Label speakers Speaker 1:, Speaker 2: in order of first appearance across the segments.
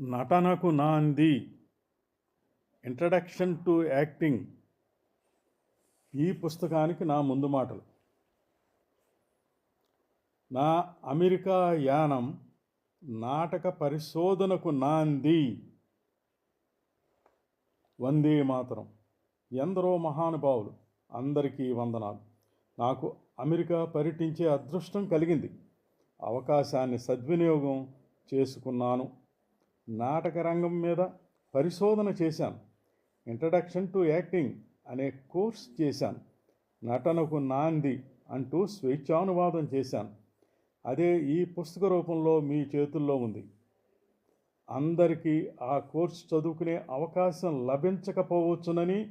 Speaker 1: నటనకు నాంది. Introduction to acting ఈ పుస్తకానికి నా ముందు మాటలు. నా అమెరికా యానం నాటక పరిశోధనకు నాంది. వందే మాతరం. ఎందరో మహానుభావులు అందరికీ వందనాలు. నాకు అమెరికా పర్యటించే అదృష్టం కలిగింది. అవకాశాన్ని సద్వినియోగం చేసుకున్నాను. నాటక రంగం మీద పరిశోధన చేశాను. ఇంట్రడక్షన్ టు యాక్టింగ్ అనే కోర్స్ చేశాను. నటనకు నాంది అంటూ స్వేచ్ఛానువాదం చేశాను. అదే ఈ పుస్తక రూపంలో మీ చేతుల్లో ఉంది. అందరికీ ఆ కోర్స్ చదువుకునే అవకాశం లభించకపోవచ్చునని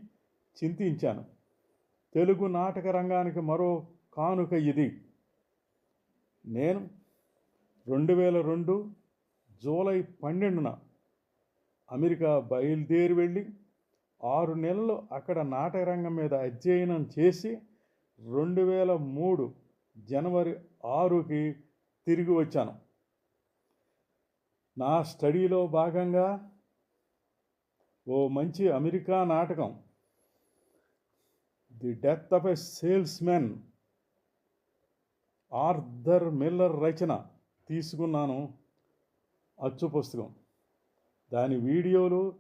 Speaker 1: చింతించాను. తెలుగు నాటక రంగానికి మరో కానుక ఇది. నేను రెండు వేల రెండు జూలై పన్నెండున అమెరికా బయలుదేరి వెళ్ళి ఆరు నెలలు అక్కడ నాటకరంగం మీద అధ్యయనం చేసి రెండు వేల మూడు జనవరి ఆరుకి తిరిగి వచ్చాను. నా స్టడీలో భాగంగా ఓ మంచి అమెరికా నాటకం the death of a salesman Arthur Miller రచన తీసుకున్నాను. అచ్చు పుస్తకం. దాని వీడియోలు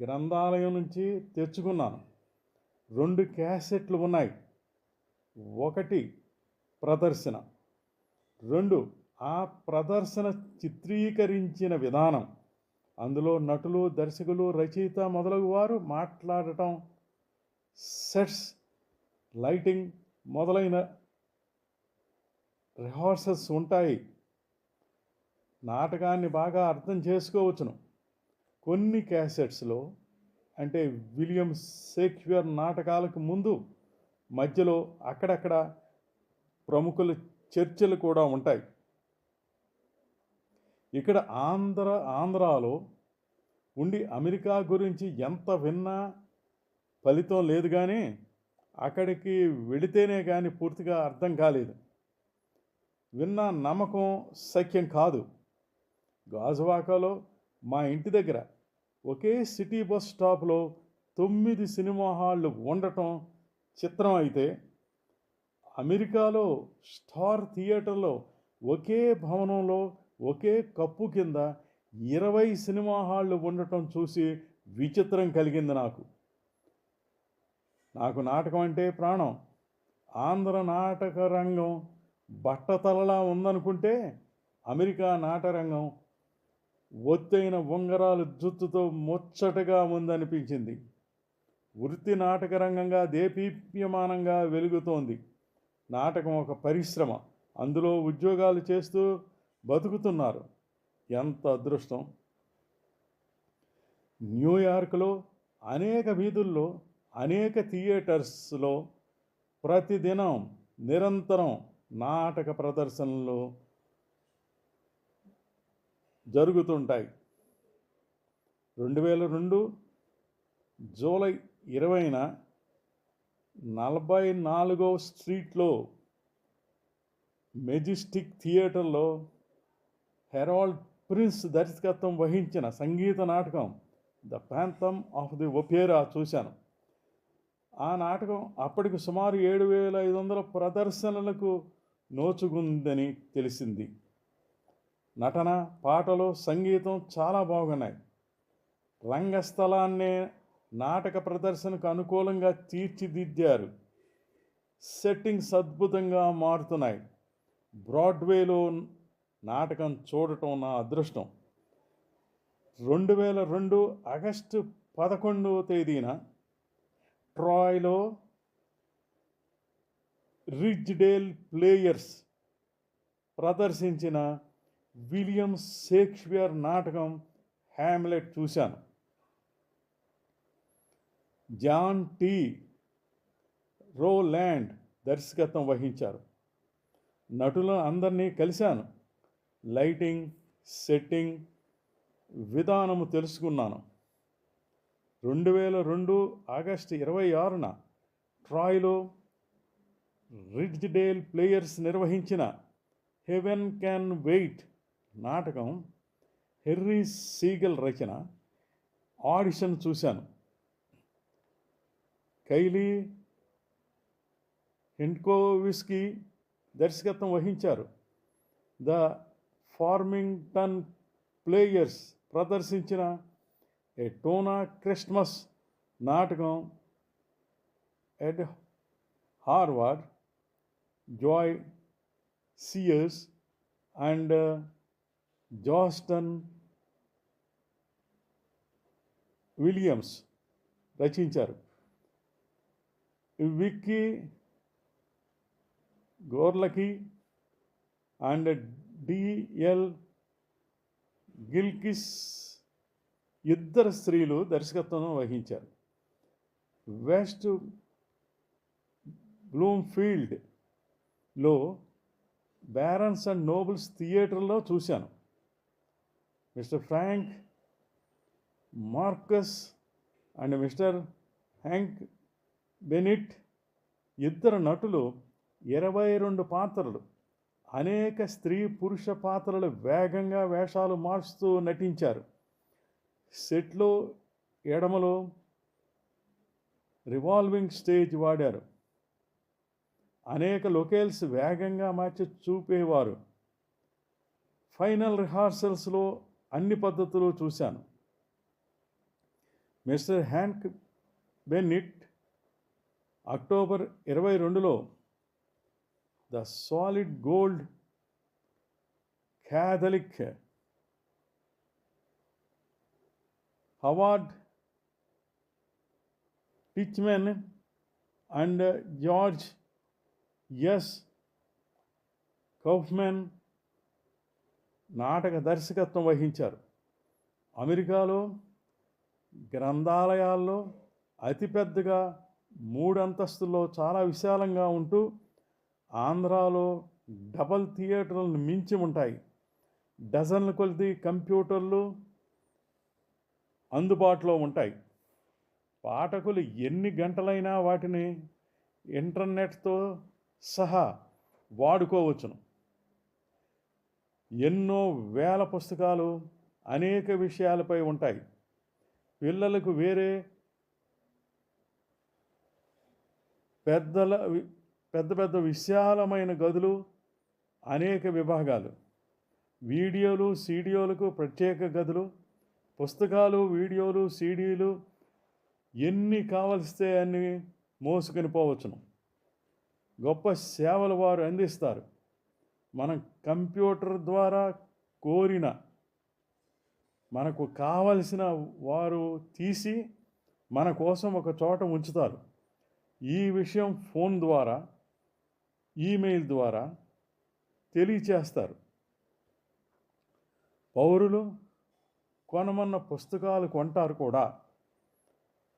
Speaker 1: గ్రంథాలయం నుంచి తెచ్చుకున్నాను. రెండు క్యాసెట్లు ఉన్నాయి. ఒకటి ప్రదర్శన. రెండు ఆ ప్రదర్శన చిత్రీకరించిన విధానం. అందులో నటులు దర్శకులు రచయిత మొదలగు వారు మాట్లాడటం సెట్స్ లైటింగ్ మొదలైన రిహార్సల్స్ ఉంటాయి. నాటకాన్ని బాగా అర్థం చేసుకోవచ్చును. కొన్ని క్యాసెట్స్లో అంటే విలియం షేక్స్పియర్ నాటకాలకు ముందు మధ్యలో అక్కడక్కడ ప్రముఖుల చర్చలు కూడా ఉంటాయి. ఇక్కడ ఆంధ్ర ఆంధ్రాలో ఉండి అమెరికా గురించి ఎంత విన్నా ఫలితం లేదు కానీ అక్కడికి వెళితేనే కానీ పూర్తిగా అర్థం కాలేదు. విన్న నమ్మకం సఖ్యం కాదు. గాజువాకలో మా ఇంటి దగ్గర ఒకే సిటీ బస్ స్టాప్లో తొమ్మిది సినిమా హాళ్ళు ఉండటం చిత్రం అయితే అమెరికాలో స్టార్ థియేటర్లో ఒకే భవనంలో ఒకే కప్పు కింద ఇరవై సినిమా హాళ్ళు ఉండటం చూసి విచిత్రం కలిగింది నాకు. నాకు నాటకం అంటే ప్రాణం. ఆంధ్ర నాటక రంగం బట్టతలలా ఉందనుకుంటే అమెరికా నాటరంగం ఒత్తైన ఉంగరాలు జుత్తుతో ముచ్చటగా ఉందనిపించింది వృత్తి నాటక రంగంగా దేపీప్యమానంగా వెలుగుతోంది. నాటకం ఒక పరిశ్రమ. అందులో ఉద్యోగాలు చేస్తూ బతుకుతున్నారు. ఎంత అదృష్టం! న్యూయార్క్లో అనేక వీధుల్లో అనేక థియేటర్స్లో ప్రతిదినం నిరంతరం నాటక ప్రదర్శనలు జరుగుతుంటాయి. రెండు వేల రెండు జూలై ఇరవైన నలభై నాలుగో స్ట్రీట్లో మెజిస్టిక్ థియేటర్లో హెరాల్డ్ ప్రిన్స్ దర్శకత్వం వహించిన సంగీత నాటకం ద ప్రాంతం ఆఫ్ ది ఒపేరా చూశాను. ఆ నాటకం అప్పటికి సుమారు ఏడు వేల ఐదు వందల ప్రదర్శనలకు నోచుకుందని తెలిసింది. నటన పాటలు సంగీతం చాలా బాగున్నాయి. రంగస్థలాన్నే నాటక ప్రదర్శనకు అనుకూలంగా తీర్చిదిద్దారు. సెట్టింగ్స్ అద్భుతంగా మారుతున్నాయి. బ్రాడ్వేలో నాటకం చూడటం నా అదృష్టం. రెండు వేల రెండు ఆగస్టు పదకొండవ తేదీన ట్రాయ్లో రిజ్డేల్ ప్లేయర్స్ ప్రదర్శించిన విలియం షేక్స్పియర్ నాటకం హ్యామ్లెట్ చూశాను. John T. రోల్యాండ్ దర్శకత్వం వహించారు. నటులను అందరినీ కలిశాను. లైటింగ్ సెట్టింగ్ విధానము తెలుసుకున్నాను. రెండు వేల రెండు ఆగస్టు ఇరవై ఆరున ట్రాయ్లో రిడ్జ్డేల్ ప్లేయర్స్ నిర్వహించిన హెవెన్ క్యాన్ వెయిట్ నాటకం హెర్రీ సీగల్ రచన ఆడిషన్ చూశాను. కైలీ హెండ్కోవిస్కి దర్శకత్వం వహించారు. ద ఫార్మింగ్టన్ ప్లేయర్స్ ప్రదర్శించిన ఏ టోనా క్రిస్మస్ నాటకం Ed Howard Joe Sears and Jaston Williams రచించారు. Vicki Gorlacki and D L Gilkis ఇద్దరు స్త్రీలు దర్శకత్వం వహించారు. వెస్ట్ బ్లూమ్ఫీల్డ్లో బ్యారన్స్ అండ్ నోబుల్స్ థియేటర్లో చూశాను. Mr Frank Marcus and Mr Hank Bennett ఇద్దరు నటులు ఇరవై రెండు పాత్రలు. అనేక స్త్రీ పురుష పాత్రలు వేగంగా వేషాలు మార్చుతూ నటించారు. సెట్లో ఎడమలో రివాల్వింగ్ స్టేజ్ వాడారు. అనేక లొకేల్స్ వేగంగా మార్చి చూపేవారు. ఫైనల్ రిహార్సల్స్లో అన్ని పద్ధతులు చూశాను. మిస్టర్ హ్యాంక్ బెన్నిట్ అక్టోబర్ ఇరవై రెండులో the solid gold Catholic Howard Teichmann and George S Kaufman నాటక దర్శకత్వం వహించారు. అమెరికాలో గ్రంథాలయాల్లో అతిపెద్దగా మూడు అంతస్తుల్లో చాలా విశాలంగా ఉంటూ ఆంధ్రాలో డబల్ థియేటర్లను మించి ఉంటాయి. డజన్ల కొలది కంప్యూటర్లు అందుబాటులో ఉంటాయి. పాఠకులు ఎన్ని గంటలైనా వాటిని ఇంటర్నెట్తో సహా వాడుకోవచ్చును. ఎన్నో వేల పుస్తకాలు అనేక విషయాలపై ఉంటాయి. పిల్లలకు వేరే పెద్దల పెద్ద పెద్ద విశాలమైన గదులు అనేక విభాగాలు. వీడియోలు సీడియోలకు ప్రత్యేక గదులు పుస్తకాలు వీడియోలు సీడీలు ఎన్ని కావలిస్తే అన్ని మోసుకొని పోవచ్చును. గొప్ప సేవలు వారు అందిస్తారు. మనం కంప్యూటర్ ద్వారా కోరిన మనకు కావలసిన వారు తీసి మన కోసం ఒక చోట ఉంచుతారు. ఈ విషయం ఫోన్ ద్వారా ఈమెయిల్ ద్వారా తెలియచేస్తారు. పౌరులు కొనమన్న పుస్తకాలు కొంటారు కూడా.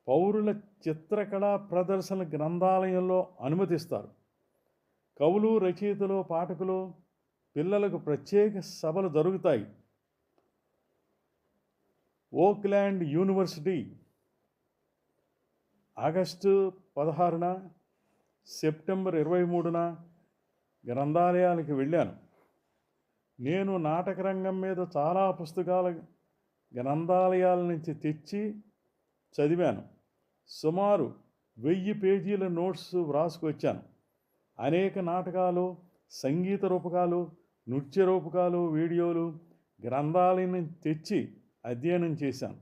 Speaker 1: పౌరుల చిత్రకళా ప్రదర్శన గ్రంథాలయంలో అనుమతిస్తారు. కవులు రచయితలు పాఠకులు పిల్లలకు ప్రత్యేక సభలు జరుగుతాయి. ఓక్లాండ్ యూనివర్సిటీ ఆగస్టు పదహారున సెప్టెంబర్ ఇరవై మూడున గ్రంథాలయానికి వెళ్ళాను. నేను నాటక రంగం మీద చాలా పుస్తకాలు గ్రంథాలయాల నుంచి తెచ్చి చదివాను. సుమారు వెయ్యి పేజీల నోట్స్ వ్రాసుకొచ్చాను. అనేక నాటకాలు సంగీత రూపకాలు నృత్య రూపకాలు వీడియోలు గ్రంథాలను తెచ్చి అధ్యయనం చేశాను.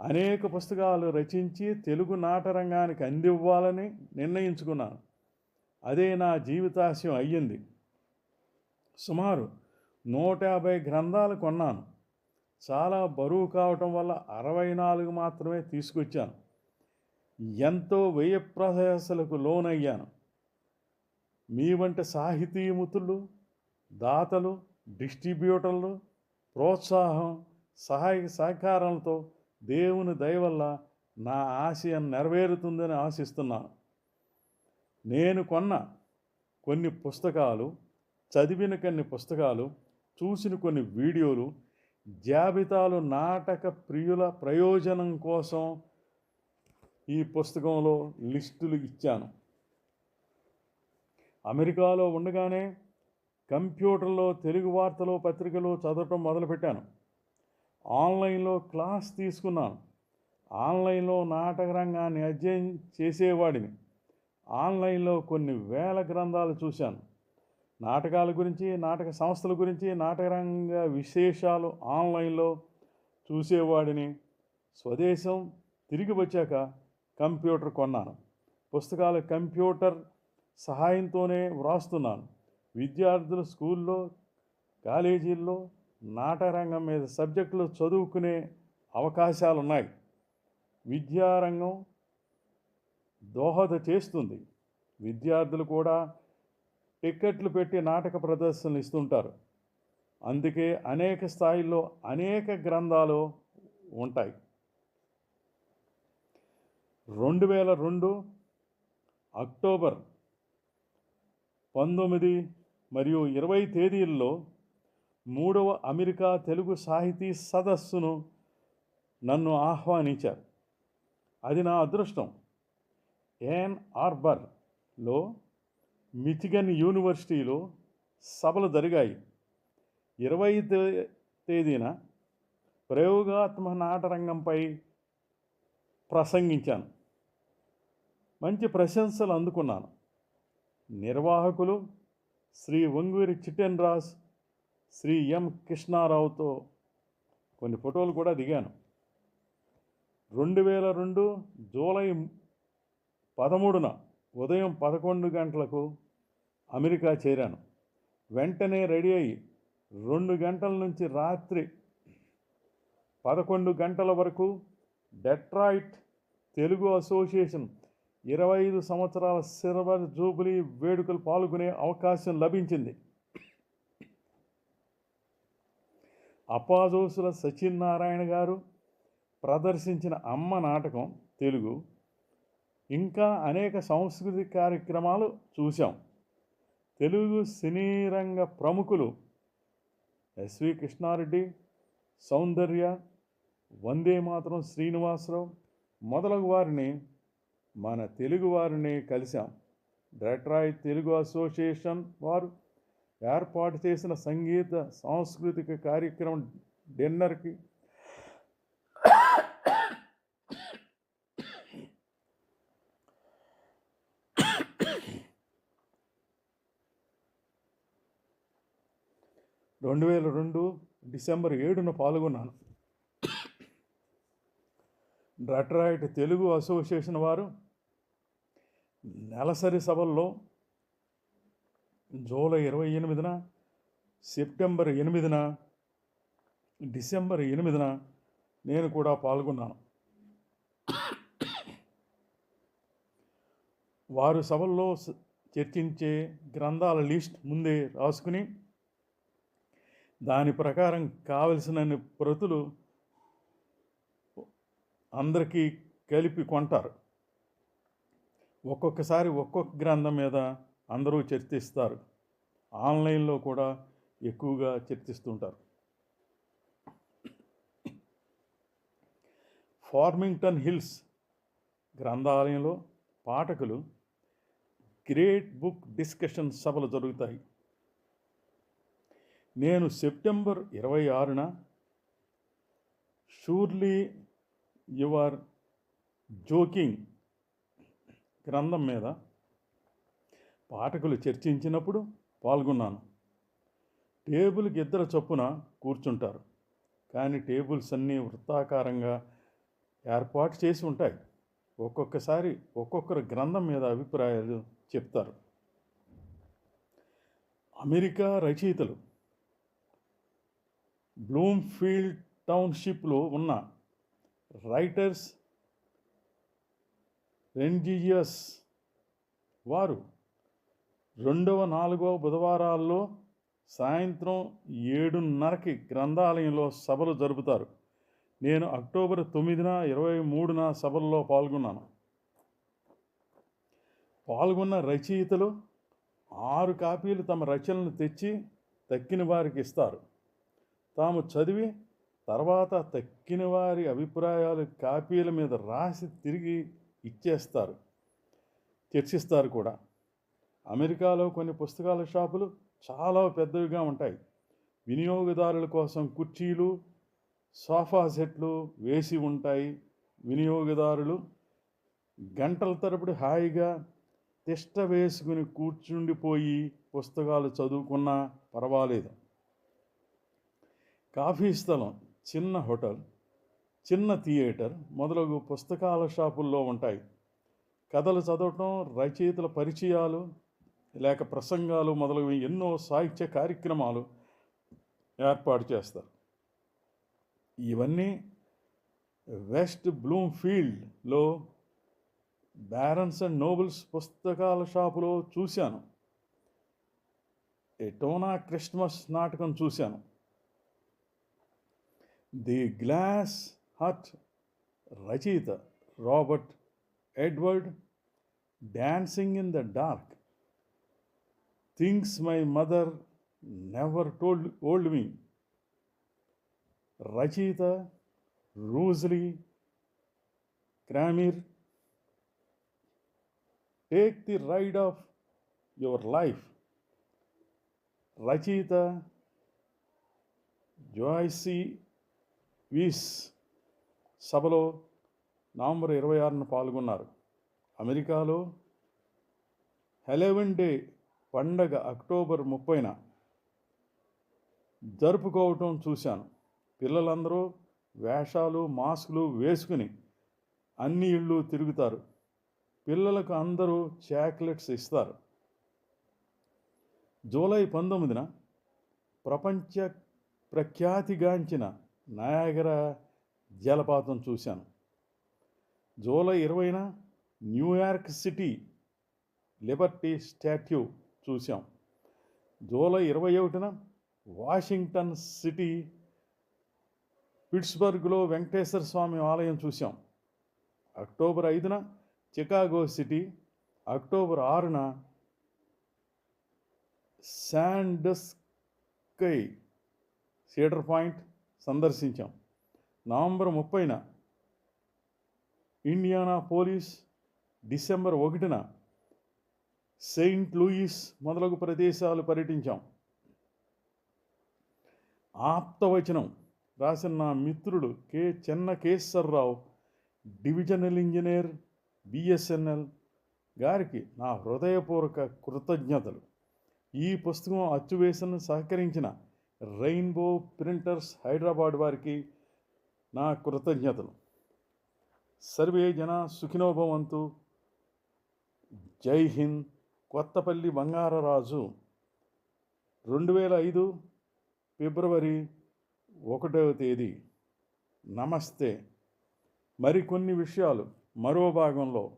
Speaker 1: అనేక పుస్తకాలు రచించి తెలుగు నాటరంగానికి అందివ్వాలని నిర్ణయించుకున్నాను. అదే నా జీవితాశయం అయ్యింది. సుమారు నూట యాభై గ్రంథాలు కొన్నాను. చాలా బరువు కావటం వల్ల అరవై నాలుగు మాత్రమే తీసుకొచ్చాను. ఎంతో వ్యయ ప్రయాసలకు లోనయ్యాను. మీ వంటి సాహితీముతులు దాతలు డిస్ట్రిబ్యూటర్లు ప్రోత్సాహం సహాయ సహకారాలతో దేవుని దయ వల్ల నా ఆశయం నెరవేరుతుందని ఆశిస్తున్నాను. నేను కొన్న కొన్ని పుస్తకాలు చదివిన కొన్ని పుస్తకాలు చూసిన కొన్ని వీడియోలు జాబితాలు నాటక ప్రియుల ప్రయోజనం కోసం ఈ పుస్తకంలో లిస్టులు ఇచ్చాను. అమెరికాలో ఉండగానే కంప్యూటర్లో తెలుగు వార్తలు పత్రికలు చదవటం మొదలుపెట్టాను. ఆన్లైన్లో క్లాస్ తీసుకున్నాను. ఆన్లైన్లో నాటక రంగాన్ని అధ్యయనం చేసేవాడిని. ఆన్లైన్లో కొన్ని వేల గ్రంథాలు చూశాను. నాటకాల గురించి నాటక సంస్థల గురించి నాటకరంగ విశేషాలు ఆన్లైన్లో చూసేవాడిని. స్వదేశం తిరిగి వచ్చాక కంప్యూటర్ కొన్నాను. పుస్తకాలు కంప్యూటర్ సహాయంతోనే వ్రాస్తున్నాను. విద్యార్థులు స్కూల్లో కాలేజీల్లో నాటరంగం మీద సబ్జెక్టులు చదువుకునే అవకాశాలు ఉన్నాయి విద్యారంగం దోహద చేస్తుంది. విద్యార్థులు కూడా టిక్కెట్లు పెట్టి నాటక ప్రదర్శనలు ఇస్తుంటారు. అందుకే అనేక స్థాయిల్లో అనేక గ్రంథాలు ఉంటాయి. రెండు వేల రెండు అక్టోబర్ పంతొమ్మిది మరియు ఇరవై తేదీల్లో మూడవ అమెరికా తెలుగు సాహితీ సదస్సును నన్ను ఆహ్వానించారు. అది నా అదృష్టం. ఏన్ ఆర్బర్లో మిచిగన్ యూనివర్సిటీలో సభలు జరిగాయి. ఇరవై తేదీన ప్రయోగాత్మక నాటరంగంపై ప్రసంగించాను. మంచి ప్రశంసలు అందుకున్నాను. నిర్వాహకులు శ్రీ వంగూరి చిటెన్ రాజ్ శ్రీ ఎం కృష్ణారావుతో కొన్ని ఫోటోలు కూడా దిగాను. రెండు వేల రెండు జూలై పదమూడున ఉదయం పదకొండు గంటలకు అమెరికా చేరాను. వెంటనే రెడీ అయ్యి రెండు గంటల నుంచి రాత్రి పదకొండు గంటల వరకు డెట్రాయిట్ తెలుగు అసోసియేషన్ ఇరవై ఐదు సంవత్సరాల సిల్వర్ జూబిలీ వేడుకలు పాల్గొనే అవకాశం లభించింది. అప్పాజోసుల సత్యనారాయణ గారు ప్రదర్శించిన అమ్మ నాటకం తెలుగు. ఇంకా అనేక సాంస్కృతిక కార్యక్రమాలు చూశాం. తెలుగు సినీ రంగ ప్రముఖులు ఎస్వి కృష్ణారెడ్డి సౌందర్య వందే మాతరం శ్రీనివాసరావు మొదలగు వారిని మన తెలుగువారిని కలిశాం. డెట్రాయ్ తెలుగు అసోసియేషన్ వారు ఏర్పాటు చేసిన సంగీత సాంస్కృతిక కార్యక్రమం డిన్నర్కి రెండు వేల రెండు డిసెంబర్ ఏడున పాల్గొన్నాను. డెట్రాయిట్ తెలుగు అసోసియేషన్ వారు నెలసరి సభల్లో జూలై ఇరవై ఎనిమిదిన సెప్టెంబర్ ఎనిమిదిన డిసెంబర్ ఎనిమిదిన నేను కూడా పాల్గొన్నాను. వారు సభల్లో చర్చించే గ్రంథాల లిస్ట్ ముందే రాసుకుని దాని ప్రకారం కావలసినన్ని ప్రతులు అందరికీ కలిపి కొంటారు. ఒక్కొక్కసారి ఒక్కొక్క గ్రంథం మీద అందరూ చర్చిస్తారు. ఆన్లైన్లో కూడా ఎక్కువగా చర్చిస్తుంటారు. ఫార్మింగ్టన్ హిల్స్ గ్రంథాలయంలో పాఠకులు గ్రేట్ బుక్ డిస్కషన్ సభలు జరుగుతాయి. నేను సెప్టెంబర్ ఇరవై ఆరున షూర్లీ యువర్ జోకింగ్ గ్రంథం మీద పాఠకులు చర్చించినప్పుడు పాల్గొన్నాను. టేబుల్కి ఇద్దరు చొప్పున కూర్చుంటారు. కానీ టేబుల్స్ అన్నీ వృత్తాకారంగా ఏర్పాటు చేసి ఉంటాయి. ఒక్కొక్కసారి ఒక్కొక్కరు గ్రంథం మీద అభిప్రాయాలు చెప్తారు. అమెరికా రచయితలు బ్లూమ్ఫీల్డ్ టౌన్షిప్లో ఉన్న రైటర్స్ రెంజియస్ వారు రెండవ నాలుగవ బుధవారాల్లో సాయంత్రం ఏడున్నరకి గ్రంథాలయంలో సభలు జరుపుతారు. నేను అక్టోబర్ తొమ్మిదిన ఇరవై మూడున సభల్లో పాల్గొన్నాను. పాల్గొన్న రచయితలు ఆరు కాపీలు తమ రచనలను తెచ్చి తక్కిన వారికి ఇస్తారు. తాము చదివి తర్వాత తక్కిన వారి అభిప్రాయాలు కాపీల మీద రాసి తిరిగి ఇచ్చేస్తారు. చర్చిస్తారు కూడా. అమెరికాలో కొన్ని పుస్తకాల షాపులు చాలా పెద్దవిగా ఉంటాయి. వినియోగదారుల కోసం కుర్చీలు సోఫా సెట్లు వేసి ఉంటాయి. వినియోగదారులు గంటల తరబడి హాయిగా తిష్ట వేసుకుని కూర్చుండిపోయి పుస్తకాలు చదువుకున్నా పర్వాలేదు. కాఫీ స్థలం చిన్న హోటల్ చిన్న థియేటర్ మొదలగు పుస్తకాల షాపుల్లో ఉంటాయి. కథలు చదవటం రచయితల పరిచయాలు లేక ప్రసంగాలు మొదలగు ఎన్నో సాహిత్య కార్యక్రమాలు ఏర్పాటు చేస్తారు. ఇవన్నీ వెస్ట్ బ్లూమ్ఫీల్డ్లో బ్యారన్స్ అండ్ నోబుల్స్ పుస్తకాల షాపులో చూశాను. ఎటోనా క్రిస్మస్ నాటకం చూశాను. ది గ్లాస్ హట్ రచయిత Robert Edward dancing in the dark things my mother never told old me రచయిత రూజ్లీ Kramer take the ride of your life రచయిత జోయిసీ వీస్ సభలో నవంబర్ ఇరవై ఆరున పాల్గొన్నారు. అమెరికాలో హెలెవెన్ డే పండగ అక్టోబర్ ముప్పైన జరుపుకోవటం చూశాను. పిల్లలందరూ వేషాలు మాస్కులు వేసుకుని అన్ని ఇళ్ళు తిరుగుతారు. పిల్లలకు అందరూ చాక్లెట్స్ ఇస్తారు. జూలై పంతొమ్మిదిన ప్రపంచ ప్రఖ్యాతిగాంచిన నయాగరా జలపాతం చూశాను. జూలై ఇరవైన New York City Liberty statue చూసాం జూలై ఇరవై ఒకటిన వాషింగ్టన్ సిటీ పిట్స్బర్గ్లో వెంకటేశ్వర స్వామి ఆలయం చూసాం అక్టోబర్ ఐదున చికాగో సిటీ అక్టోబర్ ఆరున శాండస్కై సీడర్ పాయింట్ సందర్శించాం. నవంబర్ ముప్పైన ఇండియానా పోలీస్ డిసెంబర్ ఒకటిన సెయింట్ లూయిస్ మొదలగు ప్రదేశాలు పర్యటించాం. ఆప్తవచనం రాసిన నా మిత్రుడు K. Chenna Keshwara Rao divisional engineer BSNL గారికి నా హృదయపూర్వక కృతజ్ఞతలు. ఈ పుస్తకం అచ్చువేసను సహకరించిన రెయిన్బో ప్రింటర్స్ హైదరాబాద్ వారికి నా కృతజ్ఞతలు. సర్వే జన సుఖినోభవంతు జై హింద్. కొత్తపల్లి బంగారరాజు. రెండు వేల ఐదు ఫిబ్రవరి ఒకటవ తేదీ. నమస్తే. మరికొన్ని విషయాలు మరో భాగంలో